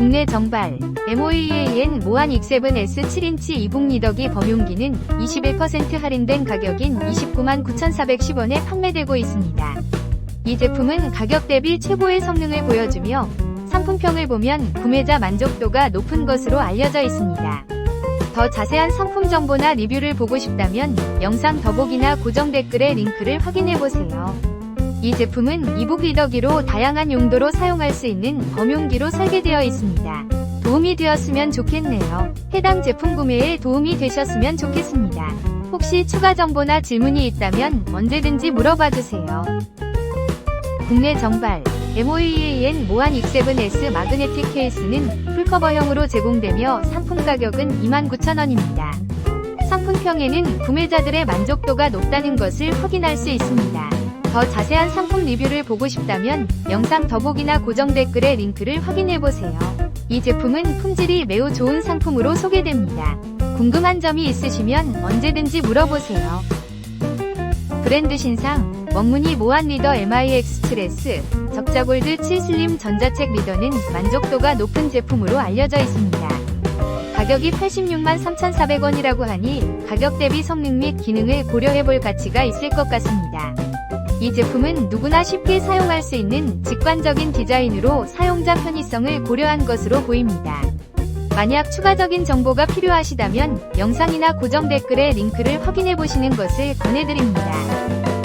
국내 정발 MOEAN 모한 X7S 7인치 이북 리더기 범용기는 21% 할인된 가격인 29만 9,410원에 판매되고 있습니다. 이 제품은 가격 대비 최고의 성능을 보여주며 상품평을 보면 구매자 만족도가 높은 것으로 알려져 있습니다. 더 자세한 상품 정보나 리뷰를 보고 싶다면 영상 더보기나 고정 댓글의 링크를 확인해보세요. 이 제품은 이북 리더기로 다양한 용도로 사용할 수 있는 범용기로 설계되어 있습니다. 도움이 되었으면 좋겠네요. 해당 제품 구매에 도움이 되셨으면 좋겠습니다. 혹시 추가 정보나 질문이 있다면 언제든지 물어봐 주세요. 국내 정발 MOEAN 모한 X7S 마그네틱 케이스는 풀커버형으로 제공되며 상품 가격은 29,000원입니다. 상품평에는 구매자들의 만족도가 높다는 것을 확인할 수 있습니다. 더 자세한 상품 리뷰를 보고 싶다면 영상 더보기나 고정 댓글의 링크를 확인해보세요. 이 제품은 품질이 매우 좋은 상품으로 소개됩니다. 궁금한 점이 있으시면 언제든지 물어보세요. 브랜드 신상, 원문이 모한 리더 MIX7S, 적자골드 7 슬림 전자책 리더는 만족도가 높은 제품으로 알려져 있습니다. 가격이 86만 3,400원이라고 하니 가격 대비 성능 및 기능을 고려해볼 가치가 있을 것 같습니다. 이 제품은 누구나 쉽게 사용할 수 있는 직관적인 디자인으로 사용자 편의성을 고려한 것으로 보입니다. 만약 추가적인 정보가 필요하시다면 영상이나 고정 댓글의 링크를 확인해 보시는 것을 권해드립니다.